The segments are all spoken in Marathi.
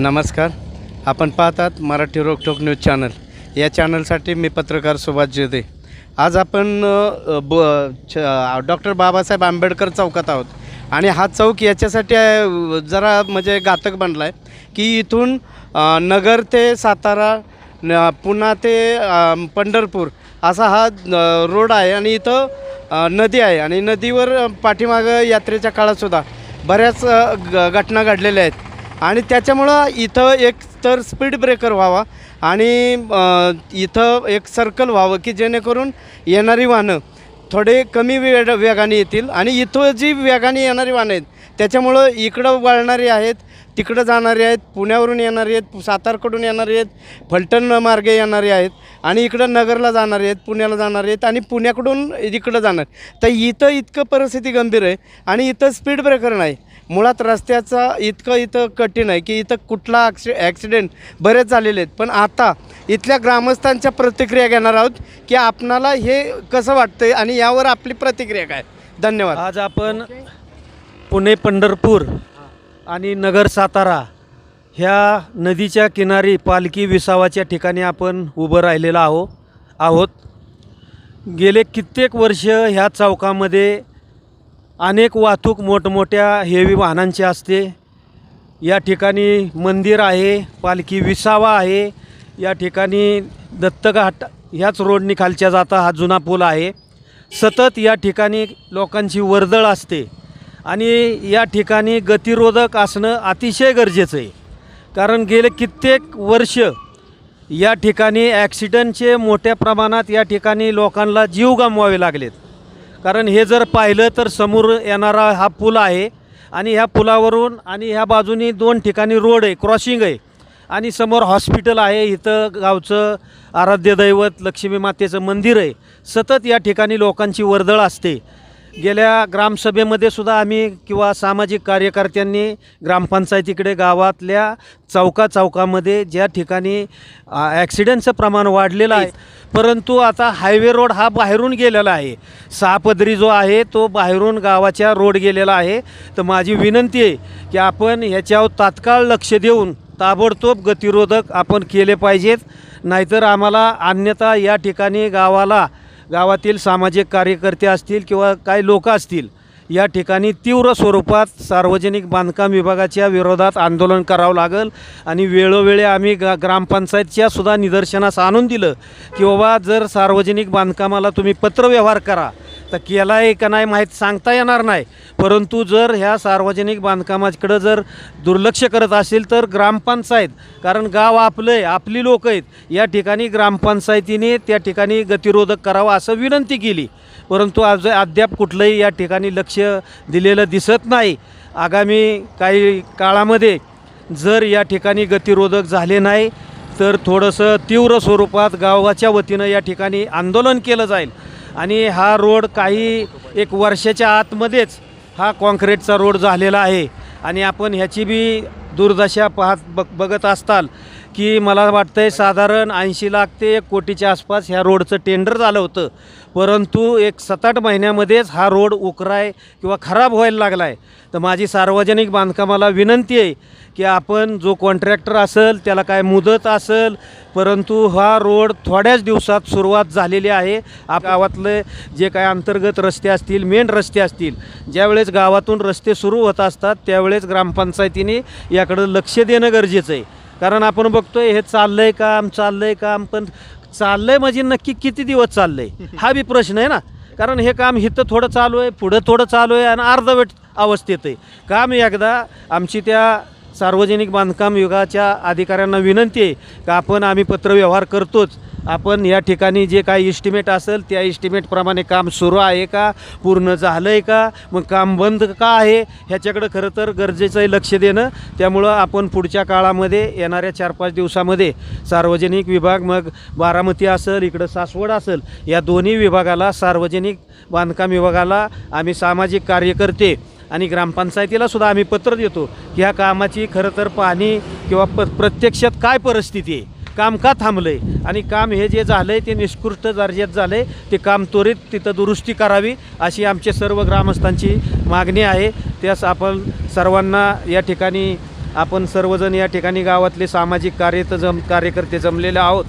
नमस्कार. आपण पाहतात मराठी रोकटोक न्यूज चॅनल. या चॅनलसाठी मी पत्रकार सुभाष जेदे. आज आपण ब डॉक्टर बाबासाहेब आंबेडकर चौकात आहोत. आणि हा चौक याच्यासाठी जरा म्हणजे घातक बनला आहे की इथून नगर ते सातारा पुन्हा ते पंढरपूर असा हा रोड आहे आणि इथं नदी आहे. आणि नदीवर पाठीमागं यात्रेच्या काळातसुद्धा बऱ्याच ग घटना घडलेल्या आहेत. आणि त्याच्यामुळं इथं एक तर स्पीड ब्रेकर व्हावा आणि इथं एक सर्कल व्हावं की जेणेकरून येणारी वाहनं थोडे कमी वेग वेगाने येतील आणि इथं जी वेगाने येणारी वाहनं आहेत त्याच्यामुळं इकडं वळणारी आहेत तिकडं जाणारी आहेत पुण्यावरून येणारी आहेत सातारकडून येणारे आहेत फलटण मार्गे येणारे आहेत आणि इकडं नगरला जाणारे आहेत पुण्याला जाणारे आहेत आणि पुण्याकडून इकडं जाणार तर इथं इतकं परिस्थिती गंभीर आहे आणि इथं स्पीड ब्रेकर नाही. मुळात रस्त्याचा इतकं इथं कठीण आहे की इथं कुठला ॲक्सि ॲक्सिडेंट बरेच झालेले आहेत. पण आता इथल्या ग्रामस्थांच्या प्रतिक्रिया घेणार आहोत की आपणाला हे कसं वाटतं आणि यावर आपली प्रतिक्रिया काय? धन्यवाद. आज आपण पुणे पंढरपूर आणि नगर सातारा ह्या नदीच्या किनारी पालखी विसावाच्या ठिकाणी आपण उभं राहिलेलो आहो आहोत. गेले कित्येक वर्ष ह्या चौकामध्ये अनेक वाहतूक मोठमोठ्या हेवी वाहनांची असते. या ठिकाणी मंदिर आहे पालखी विसावा आहे. या ठिकाणी दत्तघाट ह्याच रोडनी खालच्या जाता हा जुना पूल आहे. सतत या ठिकाणी लोकांची वर्दळ असते आणि या ठिकाणी गतिरोधक असणं अतिशय गरजेचं आहे. कारण गेले कित्येक वर्ष या ठिकाणी ॲक्सिडंटचे मोठ्या प्रमाणात या ठिकाणी लोकांना जीव गमवावे लागलेत. कारण हे जर पाहिलं तर समोर येणारा हा पूल आहे आणि ह्या पुलावरून आणि ह्या बाजूनी दोन ठिकाणी रोड आहे क्रॉसिंग आहे. आणि समोर हॉस्पिटल आहे इथं गावचं आराध्य दैवत लक्ष्मी मातेचं मंदिर आहे. सतत या ठिकाणी लोकांची वर्दळ असते. गेल्या ग्रामसभेमध्ये सुद्धा आम्ही किंवा सामाजिक कार्यकर्त्यांनी ग्रामपंचायतीकडे गावातल्या चौका चौकामध्ये ज्या ठिकाणी ॲक्सिडेंटचं प्रमाण वाढलेलं आहे परंतु आता हायवे रोड हा बाहेरून गेलेला आहे. सहापदरी जो आहे तो बाहेरून गावाच्या रोड गेलेला आहे. तर माझी विनंती आहे की आपण ह्याच्यावर तात्काळ लक्ष देऊन ताबडतोब गतिरोधक आपण केले पाहिजेत. नाहीतर आम्हाला अन्यथा या ठिकाणी गावाला गावातील सामाजिक कार्यकर्ते असतील किंवा काही लोक असतील या ठिकाणी तीव्र स्वरूपात सार्वजनिक बांधकाम विभागाच्या विरोधात आंदोलन करावं लागेल. आणि वेळोवेळी आम्ही गा ग्रामपंचायतच्या सुद्धा निदर्शनास आणून दिलं की बाबा जर सार्वजनिक बांधकामाला तुम्ही पत्रव्यवहार करा तर केला आहे का नाही माहीत सांगता येणार नाही. परंतु जर ह्या सार्वजनिक बांधकामाकडं जर दुर्लक्ष करत असेल तर ग्रामपंचायत कारण गाव आपलं आहे आपली लोक आहेत या ठिकाणी ग्रामपंचायतीने त्या ठिकाणी गतिरोधक करावा असं विनंती केली. परंतु आज अद्याप कुठलंही या ठिकाणी लक्ष दिलेलं दिसत नाही. आगामी काही काळामध्ये जर या ठिकाणी गतिरोधक झाले नाही तर थोडंसं तीव्र स्वरूपात गावाच्या वतीनं या ठिकाणी आंदोलन केलं जाईल. आणि हा रोड काही एक वर्षाच्या आतमध्येच हा कॉन्क्रीटचा रोड झालेला आहे. आणि आपण ह्याची बी दुर्दशा पाहत बघ बघत असताल की मला वाटतं आहे साधारण ऐंशी लाख ते एक कोटीच्या आसपास ह्या रोडचं टेंडर झालं होतं. परंतु एक सात आठ महिन्यामध्येच हा रोड उकराय किंवा खराब व्हायला लागला आहे तर माझी सार्वजनिक बांधकामाला विनंती आहे की आपण जो कॉन्ट्रॅक्टर असेल त्याला काय मुदत असेल परंतु हा रोड थोड्याच दिवसात सुरुवात झालेली आहे. आप गावातले जे काय अंतर्गत रस्ते असतील मेन रस्ते असतील ज्यावेळेस गावातून रस्ते सुरू होत असतात त्यावेळेस ग्रामपंचायतीने याकडं लक्ष देणं गरजेचं आहे. कारण आपण बघतोय हे चाललं आहे काम चाललं आहे काम पण चाललं आहे म्हणजे नक्की किती दिवस चाललं आहे हा बी प्रश्न आहे ना. कारण हे काम इथं थोडं चालू आहे पुढं थोडं चालू आहे आणि अर्धवट अवस्थेत आहे. काम एकदा आमची त्या सार्वजनिक बांधकाम विभागाच्या अधिकाऱ्यांना विनंती आहे का आपण आम्ही पत्रव्यवहार करतोच. आपण या ठिकाणी जे काही इस्टिमेट असेल त्या इस्टिमेटप्रमाणे काम सुरू आहे का? पूर्ण झालं आहे का? मग काम बंद का आहे? ह्याच्याकडं खरं तर गरजेचं आहे लक्ष देणं. त्यामुळं आपण पुढच्या काळामध्ये येणाऱ्या चार पाच दिवसामध्ये सार्वजनिक विभाग मग बारामती असेल इकडं सासवड असेल या दोन्ही विभागाला सार्वजनिक बांधकाम विभागाला आम्ही सामाजिक कार्यकर्ते आणि ग्रामपंचायतीला सुद्धा आम्ही पत्र देतो. की ह्या कामाची खरं तर पाहणी किंवा प प्रत्यक्षात काय परिस्थिती आहे? काम का थांबलं आहे आणि काम हे जे झालं आहे ते निष्कृष्ट दर्जात झालं आहे ते काम त्वरित तिथं दुरुस्ती करावी अशी आमच्या सर्व ग्रामस्थांची मागणी आहे. त्यास आपण सर्वांना या ठिकाणी आपण सर्वजण या ठिकाणी गावातले सामाजिक कार्य जम कार्यकर्ते जमलेले आहोत.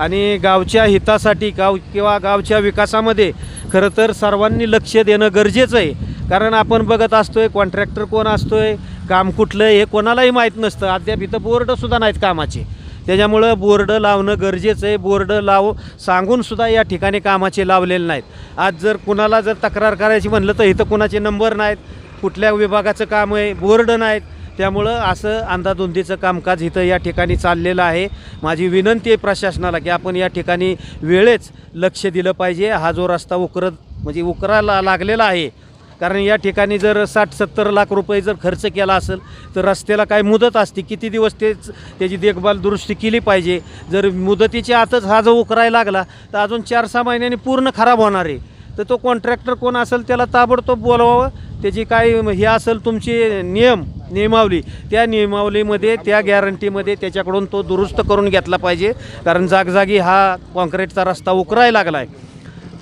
आणि गावच्या हितासाठी गाव किंवा गावच्या विकासामध्ये खरं तर सर्वांनी लक्ष देणं गरजेचं आहे. कारण आपण बघत असतो आहे कॉन्ट्रॅक्टर कोण असतो आहे काम कुठलं आहे हे कोणालाही माहीत नसतं. अद्याप इथं बोर्डसुद्धा नाहीत कामाचे. त्याच्यामुळं बोर्ड लावणं गरजेचं आहे. बोर्ड लाव सांगूनसुद्धा या ठिकाणी कामाचे लावलेले नाहीत. आज जर कुणाला जर तक्रार करायची म्हणलं तर इथं कुणाचे नंबर नाहीत. कुठल्या विभागाचं काम आहे? बोर्ड नाहीत. त्यामुळं असं अंधाधुंदीचं कामकाज इथं या ठिकाणी चाललेलं आहे. माझी विनंती आहे प्रशासनाला की आपण या ठिकाणी वेळेच लक्ष दिलं पाहिजे. हा जो रस्ता उकरत म्हणजे उकरायला लागलेला आहे कारण या ठिकाणी जर साठ सत्तर लाख रुपये जर खर्च केला असेल तर रस्त्याला काय मुदत असते. किती दिवस तेच त्याची देखभाल दुरुस्ती केली पाहिजे. जर मुदतीच्या आतच हा जो उकरायला लागला तर अजून चार सहा महिन्यांनी पूर्ण खराब होणार आहे. तर तो कॉन्ट्रॅक्टर कोण असेल त्याला ताबडतोब बोलवावं त्याची काय हे असेल तुमची नियम नियमावली. त्या नियमावलीमध्ये त्या गॅरंटीमध्ये त्याच्याकडून तो दुरुस्त करून घेतला पाहिजे. कारण जागजागी हा कॉन्क्रीटचा रस्ता उकरायला लागला आहे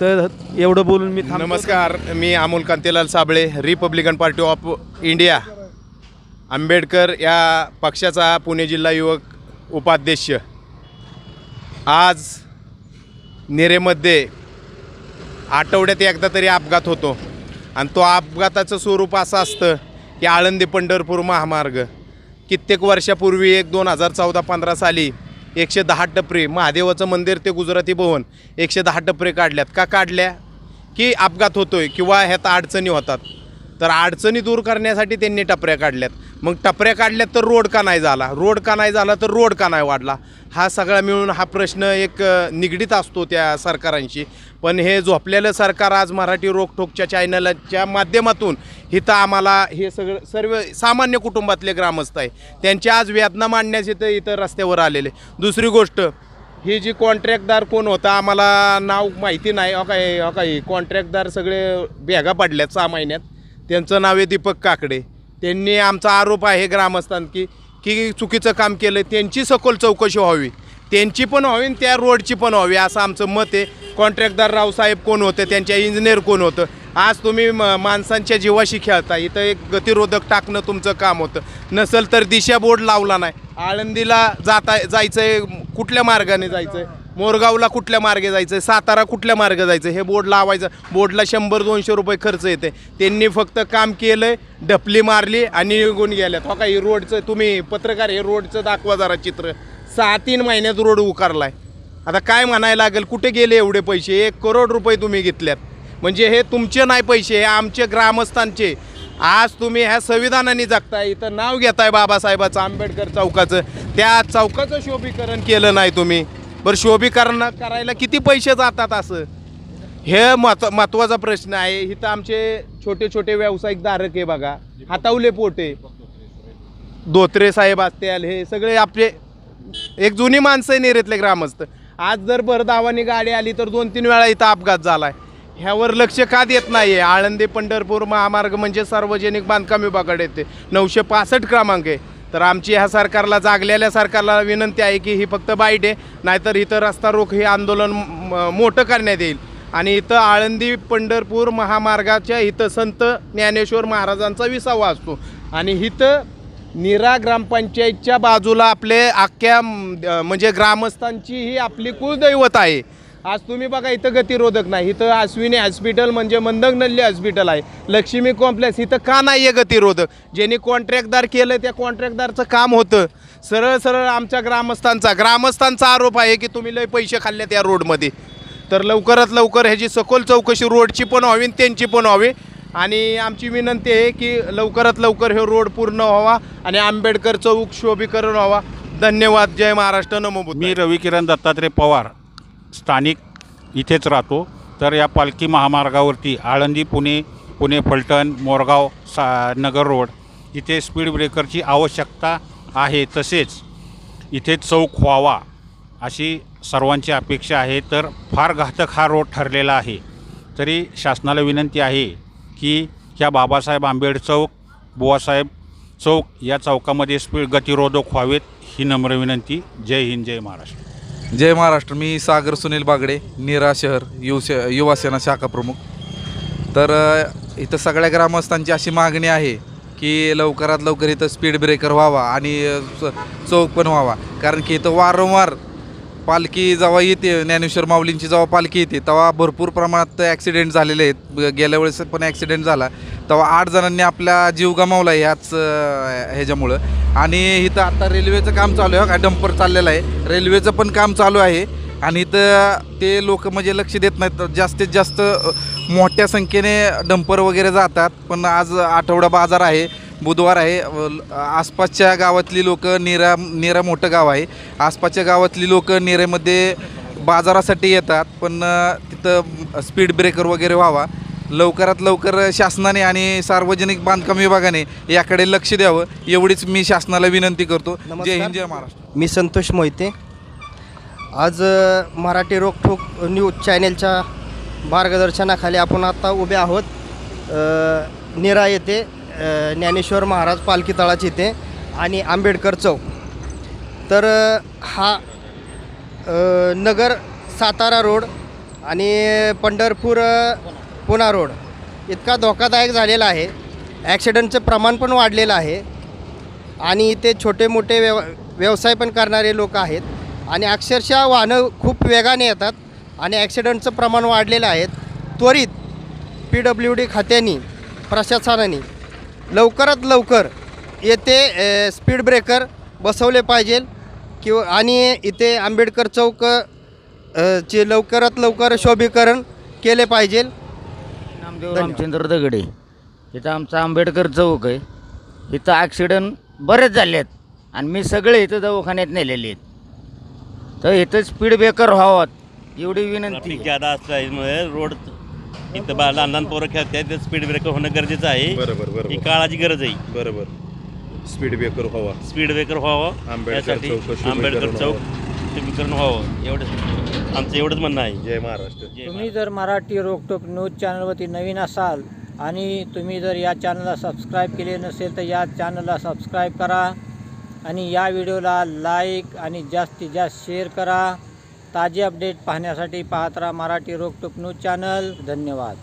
तर एवढं बोलून मी थांबतो. नमस्कार मी Amol Kantilal Sable Republican Party of India. Ambedkar या पक्षाचा पुणे जिल्हा युवक उपाध्यक्ष. आज नेरेमध्ये आठवड्यात एकदा तरी अपघात होतो. आणि तो अपघाताचं स्वरूप असं असतं की आळंदी पंढरपूर महामार्ग. कित्येक वर्षापूर्वी एक दोन हजार चौदा पंधरा साली एकशे दहा टपरे महादेवाचं मंदिर ते गुजराती भवन एकशे दहा टपरे काढल्यात. का काढल्या? की अपघात होतोय किंवा ह्यात अडचणी होतात. तर अडचणी दूर करण्यासाठी त्यांनी टपऱ्या काढल्यात. मग टपऱ्या काढल्यात तर रोड का नाही झाला? रोड का नाही झाला तर रोड का नाही वाढला? हा सगळा मिळून हा प्रश्न एक निगडीत असतो त्या सरकारांशी. पण हे झोपलेलं सरकार आज मराठी रोकठोकच्या चॅनलच्या माध्यमातून इथं आम्हाला हे सगळं सर्व सामान्य कुटुंबातले ग्रामस्थ आहे. त्यांची आज वेदना मांडण्यास इथं इथं रस्त्यावर आलेले. दुसरी गोष्ट ही जी कॉन्ट्रॅक्टदार कोण होता आम्हाला नाव माहिती नाही. हो काही हो कॉन्ट्रॅक्टदार सगळे भेगा पडल्यात सहा महिन्यात. त्यांचं नाव आहे दीपक काकडे. त्यांनी आमचा आरोप आहे ग्रामस्थांकी की की चुकीचं काम केलं त्यांची सखोल चौकशी व्हावी. त्यांची पण व्हावी आणि त्या रोडची पण व्हावी असं आमचं मत आहे. कॉन्ट्रॅक्टदार रावसाहेब कोण होते त्यांच्या इंजिनियर कोण होतं? आज तुम्ही म माणसांच्या जीवाशी खेळता इथं एक गतिरोधक टाकणं तुमचं काम होतं. नसेल तर दिशा बोर्ड लावला नाही. आळंदीला जाता जायचं आहे कुठल्या मार्गाने जायचं आहे मोरगावला कुठल्या मार्गे जायचं आहे सातारा कुठल्या मार्गे जायचं हे बोर्ड लावायचं. बोर्डला शंभर दोनशे रुपये खर्च येते. त्यांनी फक्त काम केलं आहे ढपली मारली आणि निघून गेल्यात. हो का हे रोडचं तुम्ही पत्रकार हे रोडचं दाखवा जरा चित्र. सहा तीन महिन्यात रोड उकारला आहे आता काय म्हणायला लागेल? कुठे गेले एवढे पैसे? एक करोड रुपये तुम्ही घेतल्यात. म्हणजे हे तुमचे नाही पैसे हे आमचे ग्रामस्थांचे. आज तुम्ही ह्या संविधानाने जगताय इथं नाव घेताय बाबासाहेबाचं आंबेडकर चौकाचं. त्या चौकाचं शोभीकरण केलं नाही तुम्ही. बरं शोभीकरण करायला किती पैसे जातात असं? हे महत्त्व महत्त्वाचा प्रश्न आहे. इथं आमचे छोटे छोटे व्यावसायिक धारक आहे बघा. हातावले पोटे धोत्रे साहेब असतील हे सगळे आपले एक जुनी माणसं आहे नेरेतले ग्रामस्थ. आज जर भरधावानी गाडी आली तर दोन तीन वेळा इथं अपघात झाला आहे ह्यावर लक्ष का देत नाही आहे आळंदी पंढरपूर महामार्ग म्हणजे सार्वजनिक बांधकाम विभागाकडे येते. नऊशे पासष्ट क्रमांक आहे. तर आमची ह्या सरकारला जागलेल्या सरकारला विनंती आहे की ही फक्त बाईट आहे नाहीतर इथं रस्ता रोख हे आंदोलन म- मोठं करण्यात येईल. आणि इथं आळंदी पंढरपूर महामार्गाच्या इथं संत ज्ञानेश्वर महाराजांचा विसावा असतो. आणि इथं निरा ग्रामपंचायतच्या बाजूला आपले अख्ख्या म्हणजे ग्रामस्थांची ही आपली कुलदैवत आहे. आज तुम्ही बघा इथं गतिरोधक नाही. इथं अश्विनी हॉस्पिटल म्हणजे मंदगनल्ली हॉस्पिटल आहे. लक्ष्मी कॉम्प्लेक्स इथं का नाही आहे गतिरोधक? ज्यांनी कॉन्ट्रॅक्टदार केलं त्या कॉन्ट्रॅक्टदारचं काम होतं. सरळ सरळ आमच्या ग्रामस्थांचा ग्रामस्थांचा आरोप आहे की तुम्ही लय पैसे खाल्लेत या रोडमध्ये तर लवकरात लवकर ह्याची सखोल चौकशी रोडची पण व्हावी त्यांची पण व्हावी. आणि आमची विनंती आहे की लवकरात लवकर हे रोड पूर्ण व्हावा आणि आंबेडकर चौक शोभीकरण व्हावा. धन्यवाद. जय महाराष्ट्र. नमो मी रवी रविकिरण दत्तात्रय पवार. स्थानिक इथेच राहतो. तर या पालखी महामार्गावरती आळंदी पुणे पुणे फलटण मोरगाव सा नगर रोड इथे स्पीड ब्रेकरची आवश्यकता आहे. तसेच इथे चौक व्हावा अशी सर्वांची अपेक्षा आहे. तर फार घातक हा रोड ठरलेला आहे. तरी शासनाला विनंती आहे की ह्या बाबासाहेब आंबेड चौक बुवासाहेब चौक या चौकामध्ये स्पीड गतिरोधक व्हावेत ही नम्र विनंती. जय हिंद जय महाराष्ट्र. जय महाराष्ट्र मी सागर सुनील बागडे नीरा शहर युवसे युवासेना शाखा प्रमुख. तर इथं सगळ्या ग्रामस्थांची अशी मागणी आहे की लवकरात लवकर इथं स्पीड ब्रेकर व्हावा आणि च- चौक पण व्हावा. कारण की इथं वारंवार पालखी जेव्हा येते ज्ञानेश्वर माऊलींची जेव्हा पालखी येते तेव्हा भरपूर प्रमाणात ॲक्सिडेंट झालेले आहेत. गेल्या वेळेस पण ॲक्सिडेंट झाला. तेव्हा आठ जणांनी आपला जीव गमावला ह्याच ह्याच्यामुळं. आणि इथं आता रेल्वेचं काम चालू आहे का डंपर चाललेलं आहे. रेल्वेचं पण काम चालू आहे. आणि इथं ते लोक म्हणजे लक्ष देत नाहीत. जास्तीत जास्त मोठ्या संख्येने डंपर वगैरे जातात. पण आज आठवडा बाजार आहे. बुधवार आहे. आसपासच्या गावातली लोक नेरा नेरा मोठं गाव आहे. आसपासच्या गावातली लोक नेरेमध्ये बाजारासाठी येतात पण तिथं स्पीड ब्रेकर वगैरे व्हावा. लवकरात लवकर शासनाने आणि सार्वजनिक बांधकाम विभागाने याकडे लक्ष द्यावं एवढीच मी शासनाला विनंती करतो. जय हिंद जय महाराष्ट्र. मी संतोष मोहिते. आज मराठी रोखोक न्यूज चॅनेलच्या मार्गदर्शनाखाली आपण आता उभे आहोत. निरा येथे ज्ञानेश्वर महाराज पालखी तळाची इथे आणि आंबेडकर चौक. तर हा नगर सातारा रोड आणि पंढरपूर पुणा रोड इतका धोकादायक झालेला आहे. ॲक्सिडेंटचं प्रमाण पण वाढलेलं आहे आणि इथे छोटे मोठे व्यव व्यवसाय पण करणारे लोक आहेत आणि अक्षरशः वाहनं खूप वेगाने येतात आणि ॲक्सिडेंटचं प्रमाण वाढलेलं आहे. त्वरित पी डब्ल्यू डी खात्यानी प्रशासनाने लवकरात लवकर येथे स्पीड ब्रेकर बसवले पाहिजे. किंवा आणि इथे आंबेडकर चौक चे लवकरात लवकर शोभीकरण केले पाहिजे. नामदेव रामचंद्र दगडे. इथं आमचा आंबेडकर चौक आहे. इथं ॲक्सिडंट बरेच झाले आहेत. आणि मी सगळे इथं दवाखान्यात नेलेले आहेत. तर इथं स्पीड ब्रेकर व्हावं एवढी विनंती. जादा असल्यामुळे रोड इथं बा लहान लहान पोरं खेळतात स्पीड ब्रेकर होणं गरजेचं आहे. बरोबर ही बरोबर काळाची गरज आहे. बरोबर स्पीड ब्रेकर व्हावा. स्पीड ब्रेकर व्हावं. आंबेडकर यासाठी चौक शुभीकरण आंबेडकर चौक. शुभीकरण व्हावं. एवढंच. आमचं एवढंच म्हणणं आहे. जय महाराष्ट्र. जय तुम्ही जर मराठी रोकटोक न्यूज चॅनलवरती नवीन असाल आणि तुम्ही जर या चॅनलला सबस्क्राईब केले नसेल तर या चॅनलला सबस्क्राईब करा आणि या व्हिडिओला लाईक आणि जास्तीत जास्त शेअर करा. ताजे अपडेट पाहण्यासाठी पाहत राहा मराठी रोकटोक न्यूज चॅनल. धन्यवाद.